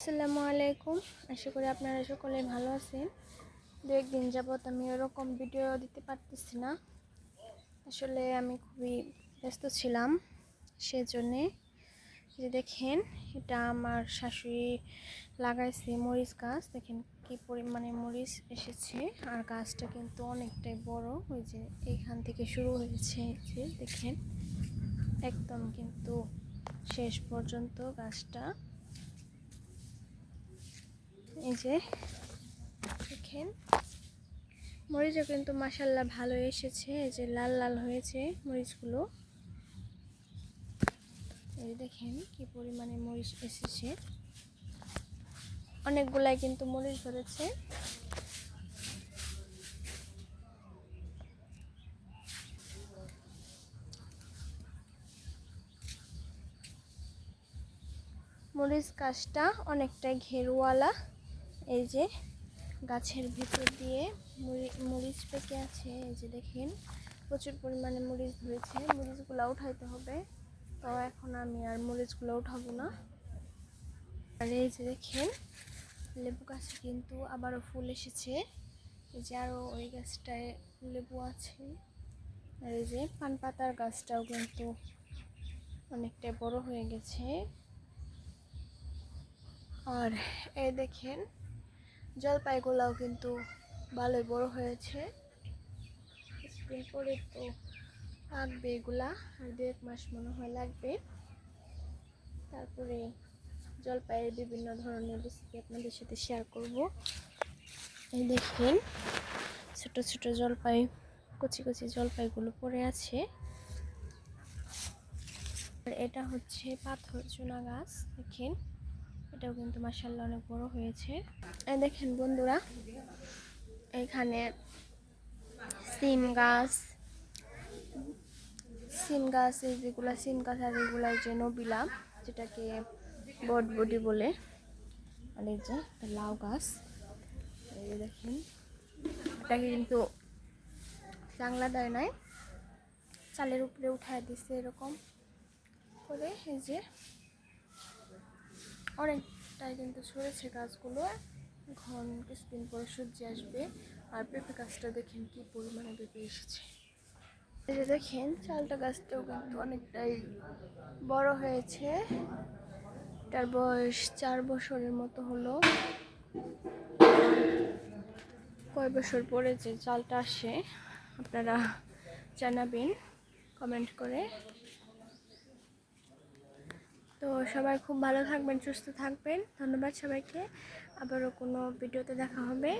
আসসালামু আলাইকুম। আশা করি আপনারা সকলে ভালো আছেন। দু একদিন যাবৎ আমি ওরকম ভিডিও দিতে পারতেছি না। আসলে আমি খুবই ব্যস্ত ছিলাম, সেজন্যে যে দেখেন, এটা আমার শাশুড়ি লাগাইছে মরিচ গাছ। দেখেন কি পরিমাণে মরিচ এসেছে। আর গাছটা কিন্তু অনেকটাই বড়। ওই যে এইখান থেকে শুরু হয়েছে যে, দেখেন। একদম কিন্তু শেষ পর্যন্ত গাছটা। এই যে, দেখেন। মরিচও কিন্তু মাসাল্লাহ ভালো এসেছে। এই যে লাল লাল হয়েছে মরিচগুলো। এই দেখেন কি পরিমাণে মরিচ এসেছে। অনেকগুলাই কিন্তু মরিচ ধরেছে। মরিচ গাছটা অনেকটাই ঘেরওয়ালা। এই যে গাছের ভিতর দিয়ে মরিচ পেকে আছে, এই যে দেখেন, প্রচুর পরিমাণে মরিচ ধরেছে। মরিচগুলো উঠাইতে হবে তো এখন আমি আর মরিচগুলো উঠাবো না। আর এই যে দেখেন, লেবু গাছে কিন্তু আবারও ফুল এসেছে। এই যে আরও ওই গাছটায় লেবু আছে। আর এই যে পান পাতার গাছটাও কিন্তু অনেকটা বড় হয়ে গেছে। আর এই দেখেন জলপাইগুলাও কিন্তু ভালোই বড় হয়েছে। স্প্রে করে তো লাগবে এগুলা, আর দু এক মাস মনে হয় লাগবে। তারপরে জলপাইয়ের বিভিন্ন ধরনের রেসিপি আপনাদের সাথে শেয়ার করব। এই দেখেন, ছোট ছোট জলপাই, কচি কচি জলপাইগুলো পড়ে আছে। আর এটা হচ্ছে পাথর চুনা গাছ, দেখেন। এটাও কিন্তু মাসাল্লাহ অনেক বড় হয়েছে। দেখেন বন্ধুরা, এখানে সিম গাছ সিম গাছ, এই যেগুলো সিম গাছ আর এগুলো যে নবিলা, যেটাকে বটবডি বলে, আর এই যে লাউ গাছ, এই দেখেন, এটাকে কিন্তু চাংলা দেয় নাই, চালের উপরে উঠায় দিছে এরকম করে, এই যে অনেকটাই কিন্তু ছড়েছে গাছগুলো। ঘন কিছুদিন পরে সূর্য আসবে। আর পেঁপে গাছটা দেখেন কি পরিমাণে পেঁপে এসেছে। যে দেখেন, চালটা গাছটাও কিন্তু অনেকটাই বড় হয়েছে। তার বয়স চার বছরের মতো হলো। কয় বছর পরে যে চালটা আসে, আপনারা জানাবেন কমেন্ট করে। তো সবাই খুব ভালো থাকবেন সুস্থ থাকবেন। ধন্যবাদ সবাইকে। আবারও কোনো ভিডিওতে দেখা হবে।